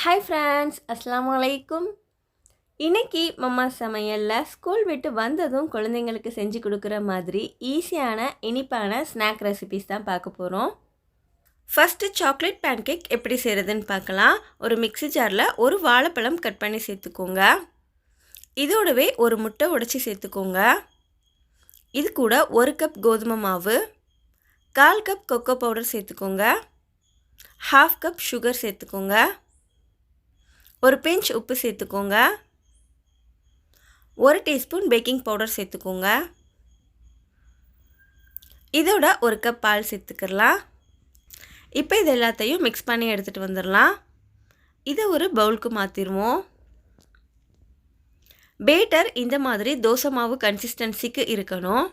Hi friends அஸ்லாம் வலைக்கும் இன்றைக்கி மம்மா சமையலில் ஸ்கூல் விட்டு வந்ததும் குழந்தைங்களுக்கு செஞ்சு கொடுக்குற மாதிரி ஈஸியான இனிப்பான ஸ்நாக் ரெசிபிஸ் தான் பார்க்க போகிறோம் ஃபஸ்ட்டு சாக்லேட் பேன்கேக் எப்படி செய்கிறதுன்னு பார்க்கலாம். ஒரு மிக்ஸி ஜாரில் ஒரு வாழைப்பழம் கட் பண்ணி சேர்த்துக்கோங்க. இதோடவே ஒரு முட்டை உடைச்சி சேர்த்துக்கோங்க. இது கூட ஒரு கப் கோதுமை மாவு கால் கப் கொக்கோ பவுடர் சேர்த்துக்கோங்க. ஹாஃப் கப் சுகர் சேர்த்துக்கோங்க. ஒரு பிஞ்ச் உப்பு சேர்த்துக்கோங்க. ஒரு டீஸ்பூன் பேக்கிங் பவுடர் சேர்த்துக்கோங்க. இதோட ஒரு கப் பால் சேர்த்துக்கலாம். இப்போ இது எல்லாத்தையும் மிக்ஸ் பண்ணி எடுத்துகிட்டு வந்துடலாம். இதை ஒரு பவுலுக்கு மாற்றிடுவோம் பேட்டர் இந்த மாதிரி தோசை மாவு கன்சிஸ்டன்சிக்கு இருக்கணும்.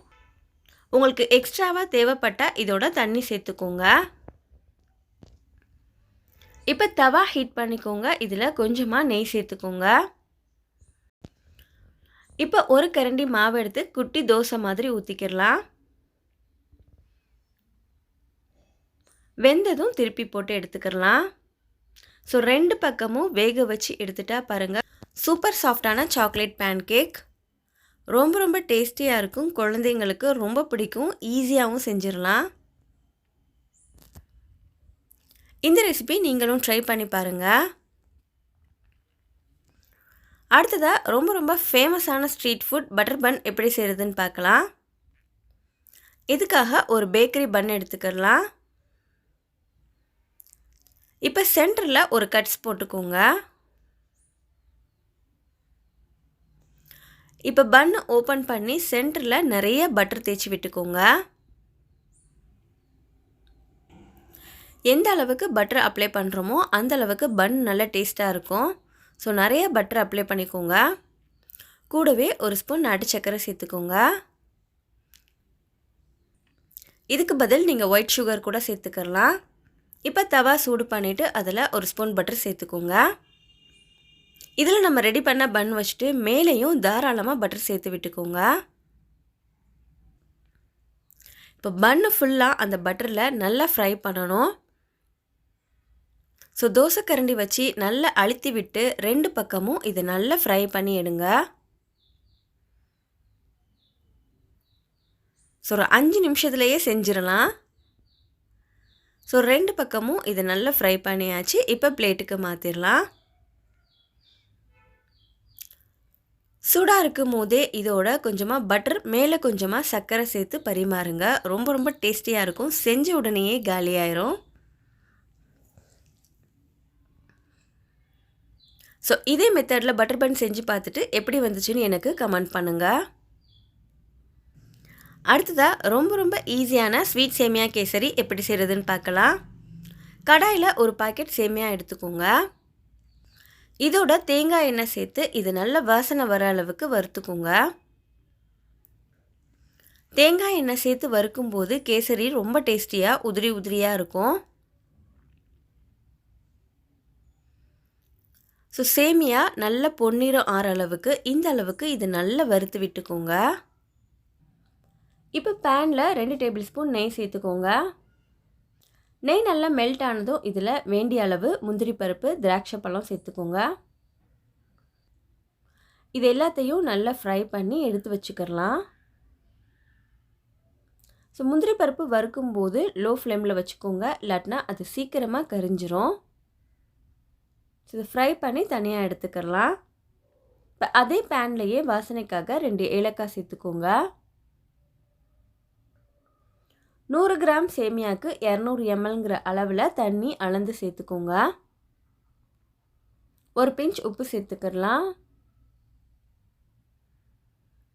உங்களுக்கு எக்ஸ்ட்ராவாக தேவைப்பட்டால் இதோட தண்ணி சேர்த்துக்கோங்க. இப்போ தவா ஹீட் பண்ணிக்கோங்க. இதில் கொஞ்சமாக நெய் சேர்த்துக்கோங்க. இப்போ ஒரு கரண்டி மாவு எடுத்து குட்டி தோசை மாதிரி ஊற்றிக்கிடலாம் வெந்ததும் திருப்பி போட்டு எடுத்துக்கிடலாம். ஸோ ரெண்டு பக்கமும் வேக வச்சு எடுத்துட்டா பாருங்கள் சூப்பர் சாஃப்டான சாக்லேட் பேன் கேக் ரொம்ப ரொம்ப டேஸ்டியாக இருக்கும். குழந்தைங்களுக்கு ரொம்ப பிடிக்கும். ஈஸியாகவும் செஞ்சிடலாம். இந்த ரெசிபி நீங்களும் ட்ரை பண்ணி பாருங்கள் அடுத்ததாக ரொம்ப ரொம்ப ஃபேமஸான ஸ்ட்ரீட் ஃபுட் பட்டர் பன் எப்படி செய்கிறதுன்னு பார்க்கலாம். இதுக்காக ஒரு பேக்கரி பன் எடுத்துக்கலாம். இப்போ சென்டரில் ஒரு கட்ஸ் போட்டுக்கோங்க. இப்போ பன் ஓப்பன் பண்ணி சென்டரில் நிறைய பட்டர் தேய்ச்சி விட்டுக்கோங்க. எந்த அளவுக்கு பட்டர் அப்ளை பண்ணுறோமோ அந்த அளவுக்கு பன் நல்ல டேஸ்ட்டாக இருக்கும். ஸோ நிறைய பட்டர் அப்ளை பண்ணிக்கோங்க. கூடவே ஒரு ஸ்பூன் நாட்டு சர்க்கரை சேர்த்துக்கோங்க. இதுக்கு பதில் நீங்கள் ஒயிட் சுகர் கூட சேர்த்துக்கலாம். இப்போ தவா சூடு பண்ணிவிட்டு அதில் ஒரு ஸ்பூன் பட்டர் சேர்த்துக்கோங்க. இதில் நம்ம ரெடி பண்ண பன் வச்சுட்டு மேலேயும் தாராளமாக பட்டர் சேர்த்து விட்டுக்கோங்க. இப்போ பன்னு ஃபுல்லாக அந்த பட்டரில் நல்லா ஃப்ரை பண்ணணும். ஸோ தோசை கரண்டி வச்சு நல்லா அழுத்தி விட்டு ரெண்டு பக்கமும் இதை நல்லா ஃப்ரை பண்ணி எடுங்க. ஸோ ஒரு அஞ்சு நிமிஷத்துலேயே செஞ்சிடலாம். ஸோ ரெண்டு பக்கமும் இதை நல்லா ஃப்ரை பண்ணியாச்சு. இப்போ பிளேட்டுக்கு மாற்றிடலாம் சூடாக இருக்கும் போதே இதோட கொஞ்சமாக பட்டர் மேலே கொஞ்சமாக சர்க்கரை சேர்த்து பரிமாறுங்க. ரொம்ப ரொம்ப டேஸ்டியாக இருக்கும். செஞ்ச உடனேயே காலியாயிரும். ஸோ இதே மெத்தடில் பட்டர் பன் செஞ்சு பார்த்துட்டு எப்படி வந்துச்சுன்னு எனக்கு கமெண்ட் பண்ணுங்கள் அடுத்ததாக ரொம்ப ரொம்ப ஈஸியான ஸ்வீட் சேமியா கேசரி எப்படி செய்கிறதுன்னு பார்க்கலாம். கடாயில் ஒரு பாக்கெட் சேமியா எடுத்துக்கோங்க. இதோட தேங்காய் எண்ணெய் சேர்த்து இது நல்ல வாசனை வர அளவுக்கு வறுத்துக்கோங்க. தேங்காய் எண்ணெய் சேர்த்து வறுக்கும்போது கேசரி ரொம்ப டேஸ்டியாக உதிரி உதிரியாக இருக்கும். ஸோ சேமியா நல்ல பொன்னிறம் ஆற அளவுக்கு இந்த அளவுக்கு இது நல்லா வறுத்து விட்டுக்கோங்க. இப்போ பேனில் ரெண்டு டேபிள் ஸ்பூன் நெய் சேர்த்துக்கோங்க. நெய் நல்லா மெல்ட் ஆனதும் இதில் வேண்டிய அளவு முந்திரி பருப்பு திராட்சை பழம் சேர்த்துக்கோங்க. இது எல்லாத்தையும் நல்லா ஃப்ரை பண்ணி எடுத்து வச்சுக்கிறலாம். ஸோ முந்திரி பருப்பு வறுக்கும்போது லோ ஃப்ளேமில் வச்சுக்கோங்க. இல்லாட்டினா அது சீக்கிரமாக கரிஞ்சிரும். ஸோ இதை ஃப்ரை பண்ணி தனியாக எடுத்துக்கிறலாம் இப்போ அதே பேன்லேயே வாசனைக்காக ரெண்டு ஏலக்காய் சேர்த்துக்கோங்க. நூறு கிராம் சேமியாவுக்கு இரநூறு எம்எல்ங்கிற அளவில் தண்ணி அளந்து சேர்த்துக்கோங்க. ஒரு பிஞ்ச் உப்பு சேர்த்துக்கலாம்.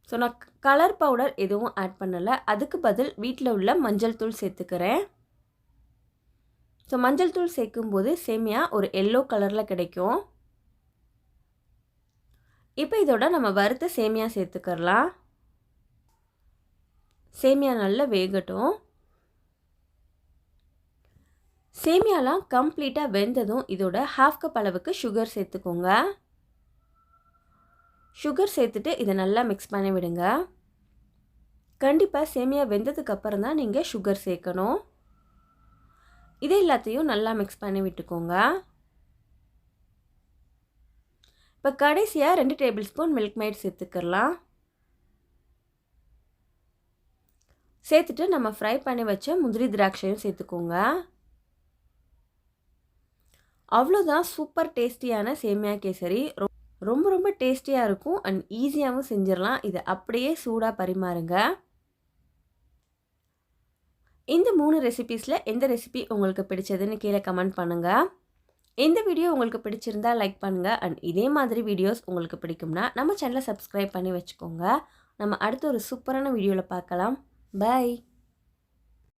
ஸோ நான் கலர் பவுடர் எதுவும் ஆட் பண்ணலை. அதுக்கு பதில் வீட்டில் உள்ள மஞ்சள் தூள் சேர்த்துக்கிறேன். ஸோ மஞ்சள் தூள் சேர்க்கும்போது சேமியா ஒரு எல்லோ கலரில் கிடைக்கும். இப்போ இதோட நம்ம வறுத்த சேமியா சேர்த்துக்கிறலாம். சேமியா நல்லா வேகட்டும். சேமியாலாம் கம்ப்ளீட்டாக வெந்ததும் இதோட ஹாஃப் கப் அளவுக்கு சுகர் சேர்த்துக்கோங்க. சுகர் சேர்த்துட்டு இதை நல்லா மிக்ஸ் பண்ணி விடுங்க. கண்டிப்பாக சேமியா வெந்ததுக்கு அப்புறம் தான் நீங்கள் சுகர் சேர்க்கணும். இது எல்லாத்தையும் நல்லா மிக்ஸ் பண்ணி விட்டுக்கோங்க. இப்போ கடைசியாக ரெண்டு டேபிள் ஸ்பூன் மில்க் மைட் சேர்த்துக்கலாம் சேர்த்துட்டு நம்ம ஃப்ரை பண்ணி வச்ச முந்திரி திராட்சையும் சேர்த்துக்கோங்க. அவ்வளோதான் சூப்பர் டேஸ்டியான சேமியா கேசரி. ரொம்ப ரொம்ப டேஸ்டியாக இருக்கும் அண்ட் ஈஸியாகவும் செஞ்சிடலாம். இதை அப்படியே சூடாக பரிமாறுங்க. இந்த மூணு ரெசிபீஸில் எந்த ரெசிபி உங்களுக்கு பிடிச்சதுன்னு கீழே கமெண்ட் பண்ணுங்கள் இந்த வீடியோ உங்களுக்கு பிடிச்சிருந்தா லைக் பண்ணுங்கள் அண்ட் இதே மாதிரி வீடியோஸ் உங்களுக்கு பிடிக்கும்னா நம்ம சேனலை சப்ஸ்கிரைப் பண்ணி வச்சுக்கோங்க. நம்ம அடுத்த ஒரு சூப்பரான வீடியோவில் பார்க்கலாம். பாய்